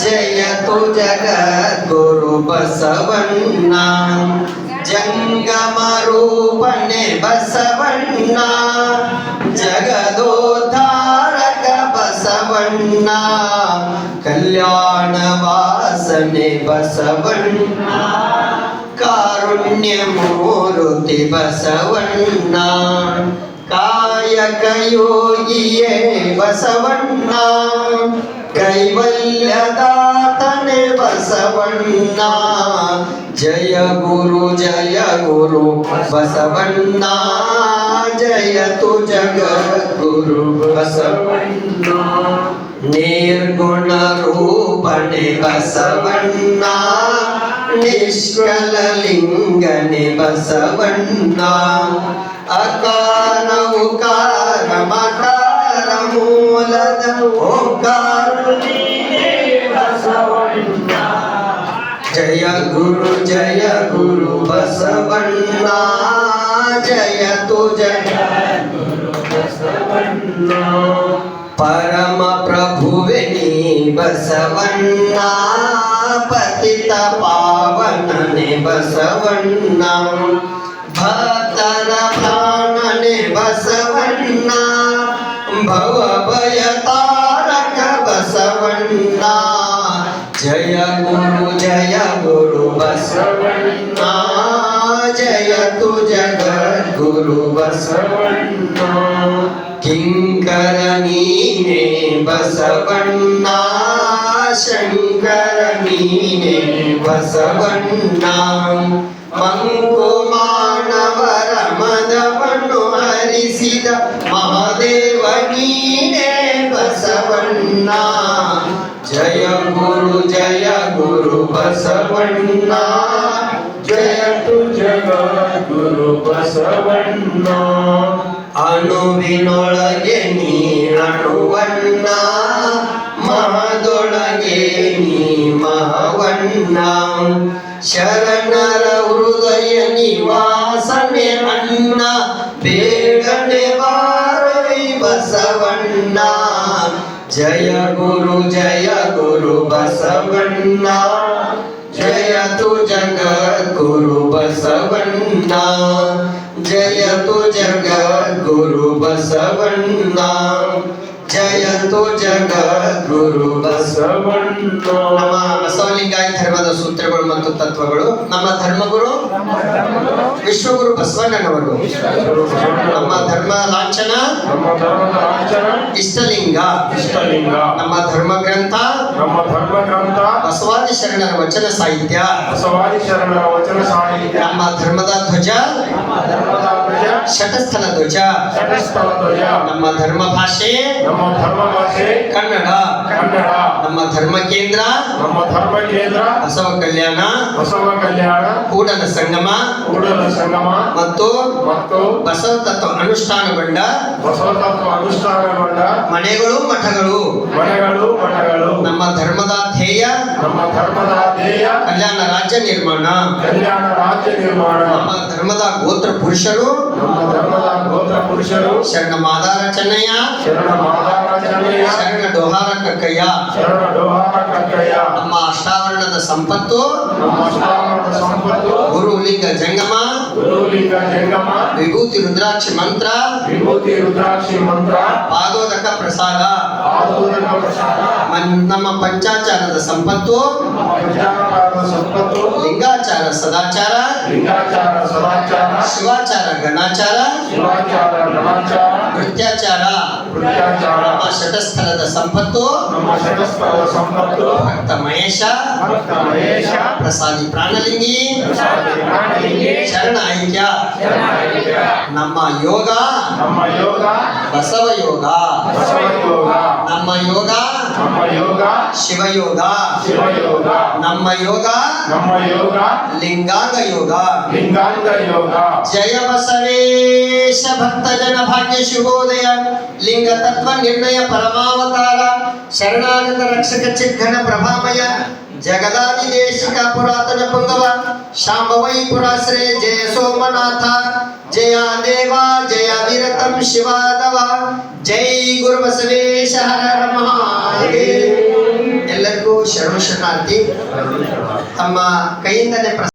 जय जगद्गुरु जग जङ्गमरूपणे बसवन्ना जगदोद्धारक बसवन्ना कल्याणवासने बसवन्ना कल्याण वासने बसवन्ना कारुण्य कारुण्यमूर्ति बसवन्ना ಕಾರುಣ್ಯ ಮೂರುತಿ ಬಸವಣ್ಣ ಕಾಯಕ ಯೋಗಿಯೇ ಬಸವಣ್ಣ ಕೈವಲ್ಯದಾತನೆ ಬಸವಣ್ಣ ಜಯ ಗುರು ಜಯ ಗುರು ಬಸವಣ್ಣ ಜಯತು ಜಗದ್ಗುರು ಬಸವಣ್ಣ ನಿರ್ಗುಣ ರೂಪಣೆ ಬಸವಣ್ಣ ನಿಷ್ಕಲ ಲಿಂಗನೆ ಬಸವಣ್ಣ ಅಕಾರ ಉಕಾರ ಮಕಾರ ಮೂಲದ ಓಂಕಾರ ಜಯ ಗುರು ಜಯ ಗುರು ಬಸವಣ್ಣ ಜಯತು ಜಯ ಪರಮ ಪ್ರಭುವೆ ನೀ ಬಸವಣ್ಣ ಪತಿತ ಪಾವನನೆ ಬಸವಣ್ಣ ಭಕ್ತರ ಪ್ರಾಣನೆ ಬಸವಣ್ಣ ಭವ ಭಯ ತಾರಕ ಬಸವಣ್ಣ ಜಯ ಗುರು ಜಯ ಗುರು ಬಸವಣ್ಣ ಜಯತು ಜಗದ್ಗುರು ಬಸವಣ್ಣ किङ्करनीने बसवण्णा शङ्करनीने बसवण्णा मङ्कुमानवरमदवण्डु हरिसिद महादेव नीने बसवण्णा जय गुरु जय गुरु बसवण्णा जय तु जय गुरु बसवण्णा ಅಣುವಿನೊಳಗೆ ನೀ ಅಣುವಣ್ಣ ಮಹದೊಳಗೆ ನೀ ಮಹವಣ್ಣ ಶರಣರ ಹೃದಯ ನಿವಾಸನೆ ಅಣ್ಣ ಬೇಗನೆ ಬಾರವಿ ಬಸವಣ್ಣ ಜಯ ಗುರು ಜಯ ಗುರು ಬಸವಣ್ಣ ಜಯ ತು ಜಗದ್ಗುರು ಬಸವಣ್ಣ ಜಯ ತು ಜಗದ್ಗುರು ಬಸವಣ್ಣ. ಜಯ ತು ಜಗದ್ಗುರು ಬಸವಣ್ಣ. ನಮ್ಮ ಬಸವಲಿಂಗಾಯ ಧರ್ಮದ ಸೂತ್ರಗಳು ಮತ್ತು ತತ್ವಗಳು ನಮ್ಮ ಧರ್ಮಗುರು ವಿಶ್ವಗುರು ಬಸವಣ್ಣನವರು. ನಮ್ಮ ಧರ್ಮ ಲಾಂಛನ ಇಷ್ಟಲಿಂಗ. ಇಷ್ಟಲಿಂಗ. ನಮ್ಮ ಧರ್ಮ ಗ್ರಂಥ ಶರಣರ ವಚನ ಸಾಹಿತ್ಯ. ಬಸವಾದಿ ಶರಣರ ವಚನ ಸಾಹಿತ್ಯ. ನಮ್ಮ ಧರ್ಮದ ಧ್ವಜ. ನಮ್ಮ ಧರ್ಮದ ಧ್ವಜ. ಶತಸ್ಥಲ ಧ್ವಜ. ಶತಸ್ಥಲ ಧ್ವಜ. ನಮ್ಮ ಧರ್ಮ ಭಾಷೆ. ನಮ್ಮ ಧರ್ಮ ಭಾಷೆ. ಕನ್ನಡ. ಕನ್ನಡ. ನಮ್ಮ ಧರ್ಮ ಕೇಂದ್ರ. ನಮ್ಮ ಧರ್ಮ ಕೇಂದ್ರ. ಬಸವ ಕಲ್ಯಾಣ. ಬಸವ ಕಲ್ಯಾಣ. ಕೂಡಲ ಸಂಗಮ. ಕೂಡಲ ಸಂಗಮ. ಮತ್ತು ಮತ್ತು ಬಸವ ತತ್ವ ಅನುಷ್ಠಾನಗೊಂಡ. ಬಸವ ತತ್ವ ಅನುಷ್ಠಾನಗೊಂಡ. ಮನೆಗಳು ಮಠಗಳು. ಮನೆಗಳು ನಮ್ಮ ಧರ್ಮದ ಧ್ಯೇಯ ಕಲ್ಯಾಣ ರಾಜ್ಯ ನಿರ್ಮಾಣ ಕಲ್ಯಾಣ ರಾಜ್ಯ ನಿರ್ಮಾಣ ನಮ್ಮ ಧರ್ಮದ ಗೋತ್ರ ಪುರುಷರು ನಮ್ಮ ಧರ್ಮದ ಗೋತ್ರ ಪುರುಷರು ಶರಣ ಮಾದಾರ ಚೆನ್ನಯ್ಯ ಶರಣ ಮಹಾರಾಜನಯ್ಯ ಶರಣ ಡೋಹಾರ ಕಕ್ಕಯ್ಯ ಶರಣ ಡೋಹಾರ ಕಕ್ಕಯ್ಯ ನಮ್ಮ ಅಷ್ಟಾವರಣದ ಸಂಪತ್ತು ನಮ್ಮ ಅಷ್ಟಾವರಣದ ಸಂಪತ್ತು ಗುರುಲಿಂಗ ಜಂಗಮ ಗುರುಲಿಂಗ ಜಂಗಮ ವಿಭೂತಿ ರುದ್ರಾಕ್ಷಿ ಮಂತ್ರ ವಿಭೂತಿ ರುದ್ರಾಕ್ಷಿ ಮಂತ್ರ ಪಾದೋದಕ ಪ್ರಸಾದ ಆದೋದಕ ಪ್ರಸಾದ ಮನ್- ನಮ್ಮ ಪಂಚಾಚಾರದ ಸಂಪತ್ತು? ಲಿಂಗಾಚಾರ ಸದಾಚಾರ? ಶಿವಾಚಾರ ಗಣಾಚಾರ? ನೃತ್ಯಾಚಾರ ನಮ್ಮ ಶತಸ್ಥಲದ ಸಂಪತ್ತು? ಭಕ್ತ ಮಹೇಶ? ಪ್ರಸಾದಿ ಪ್ರಾಣಲಿಂಗಿ? ಶರಣ ಐಕ್ಯ ನಮ್ಮ ಯೋಗ. ಬಸವ ಯೋಗ? ಯೋಗ ಶಿವಯೋಗ ಶಿವಯೋಗ ನಮ್ಮ ಯೋಗ ನಮ್ಮ ಯೋಗ ಲಿಂಗಾಂಗ ಯೋಗ ಲಿಂಗಾಂಗ ಯೋಗ ಜಯ ಬಸವೇಶ ಭಕ್ತ ಜನ ಭಾಗ್ಯ ಶುಭೋದಯ ಲಿಂಗ ತತ್ವ ನಿರ್ಣಯ ಪರಮಾವತಾರ ಶರಣಾಗತ ರಕ್ಷಕ ಚಿಕ್ಕಣ ಪ್ರಭಾಮಯ ಜಗದಾದಿ ದೇಶಿಕ ಪುರಾತನ ಪುಂಗವ ಶಾಂಭವೈ ಪುರಾಶ್ರೇ ಜಯ ಸೋಮನಾಥ ಜಯ ದೇವ ಜಯ ವಿರತಂ ಶಿವಾದವ ಜೈ ಗುರು ಬಸವೇಶ ಹರ ಹರ ಮಹಾದೇವ್ ಎಲ್ಲರಿಗೂ ಶರಣ ಶರಣಾರ್ಥಿ ತಮ್ಮ ಕೈಯಿಂದಲೇ